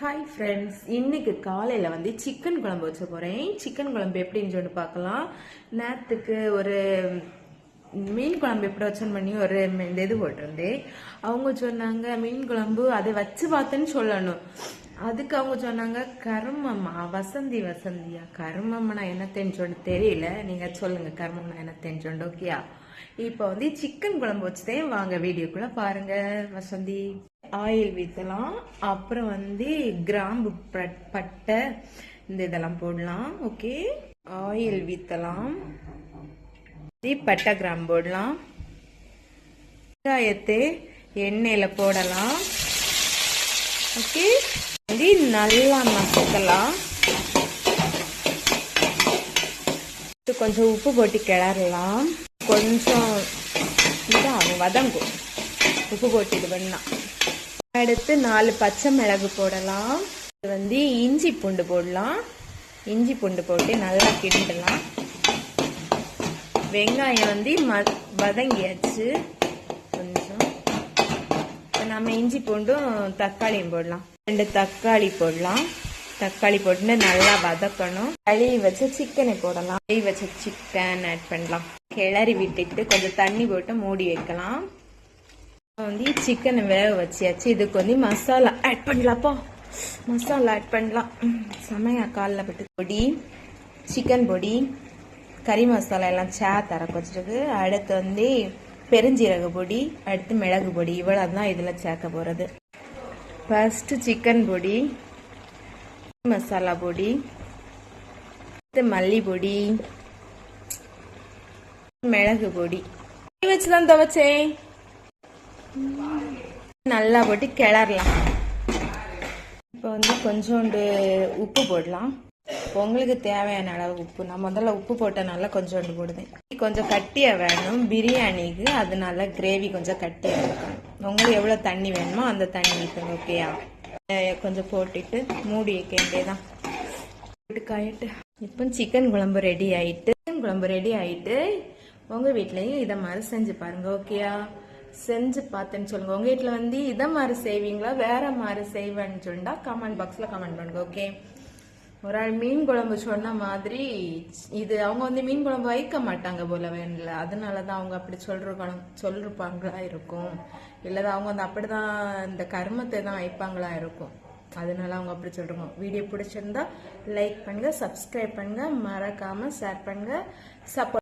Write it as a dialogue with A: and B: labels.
A: Hi friends இன்னைக்கு காலையில் வந்து சிக்கன் குழம்பு வச்ச போகிறேன் சிக்கன் குழம்பு எப்படின்னு சொல்லி பார்க்கலாம். நேரத்துக்கு ஒரு மீன் குழம்பு எப்படி வச்சோன்னு பண்ணி ஒரு இந்த இது போட்டிருந்தேன். அவங்க சொன்னாங்க மீன் குழம்பு அதை வச்சு பார்த்தேன்னு சொல்லணும். அதுக்கு அவங்க சொன்னாங்க கருமம்மா வசந்தி வசந்தியா? கர்மம்னா என்ன தெரிஞ்சோன்னு தெரியல. நீங்கள் சொல்லுங்கள் கர்மம்னா என்ன தெரிஞ்சோண்டு ஓகேயா இப்போ வந்து சிக்கன் குழம்பு வச்சுதேன் வாங்க வீடியோக்குள்ளே பாருங்கள் வசந்தி. ஆயில் விற்றலாம் அப்புறம் வந்து கிராம்பு பட்டை இந்த இதெல்லாம் போடலாம். ஓகே ஆயில் ஊற்றலாம் பட்டை கிராம்பு போடலாம். வெங்காயத்தை எண்ணெயில் போடலாம். ஓகே வந்து நல்லா மசக்கலாம். கொஞ்சம் உப்பு போட்டு கிளறலாம். கொஞ்சம் இதாகும் வதங்கும். உப்பு போட்டு இது பண்ணலாம். அடுத்து நாலு பச்சை மிளகு போடலாம். இது வந்து இஞ்சி பூண்டு போடலாம். இஞ்சி பூண்டு போட்டு நல்லா கிண்டலாம் வெங்காயம் வந்து ம வதங்கியாச்சு. கொஞ்சம். நம்ம இஞ்சி பூண்டும் தக்காளியும் போடலாம். ரெண்டு தக்காளி போடலாம். தக்காளி போட்டு நல்லா வதக்கணும். கழுவி வச்ச சிக்கனை போடலாம். கழுவி வச்ச சிக்கன் ஆட் பண்ணலாம். கிளறி விட்டுட்டு கொஞ்சம் தண்ணி போட்டு மூடி வைக்கலாம். வந்து சிக்கனை வேக வச்சியாச்சு. இதுக்கு வந்து மசாலா ஆட் பண்ணலாப்பா மசாலா ஆட் பண்ணலாம். செமையா காலில் போட்டு பொடி சிக்கன் பொடி கறி மசாலா எல்லாம் சே தரக்கு வச்சிருக்கு. அடுத்து வந்து பெருஞ்சீரக பொடி அடுத்து மிளகு பொடி. இவ்வளோ தான் இதில் சேர்க்க போகிறது ஃபர்ஸ்ட் சிக்கன் பொடி மசாலா பொடி அடுத்து மல்லி பொடி மிளகு பொடி. வச்சு தான் துவைச்சேன். நல்லா போட்டு கிளறலாம். இப்போ வந்து கொஞ்சோண்டு உப்பு போடலாம். உங்களுக்கு தேவையான அளவு உப்பு. நான் முதல்ல உப்பு போட்டனால கொஞ்சோண்டு போடுதேன் கொஞ்சம் கட்டியாக வேணும். பிரியாணிக்கு அதனால கிரேவி கொஞ்சம் கட்டியாக இருக்கணும். உங்களுக்கு எவ்வளோ தண்ணி வேணுமோ அந்த தண்ணி ஊற்றுங்க ஓகேயா கொஞ்சம் போட்டுட்டு மூடி வைக்க வேண்டியதான் காயிட்டு. இப்போ சிக்கன் குழம்பு ரெடி ஆயிட்டு சிக்கன் குழம்பு ரெடி ஆயிட்டு உங்கள் வீட்லேயும் இதை மாதிரி செஞ்சு பாருங்க ஓகேயா செஞ்சு பார்த்தேன்னு சொல்லுங்க. உங்க வீட்டில் வந்து இதை மாதிரி செய்வீங்களா? வேற மாதிரி செய்வேன்னு சொல்லிட்டா கமெண்ட் பாக்ஸ்ல கமெண்ட் பண்ணுங்க ஓகே ஒரு ஆள் மீன் குழம்பு சொன்ன மாதிரி இது அவங்க வந்து மீன் குழம்பு வைக்க மாட்டாங்க போல வேணும்ல. அதனால தான் அவங்க அப்படி சொல்றணும் சொல்லிருப்பாங்களா இருக்கும். இல்லது அவங்க வந்து அப்படிதான் இந்த கர்மத்தை தான் வைப்பாங்களா இருக்கும். அதனால அவங்க அப்படி சொல்றாங்க. வீடியோ பிடிச்சிருந்தா லைக் பண்ணுங்க சப்ஸ்கிரைப் பண்ணுங்க. மறக்காம ஷேர் பண்ணுங்க. சப்போர்ட்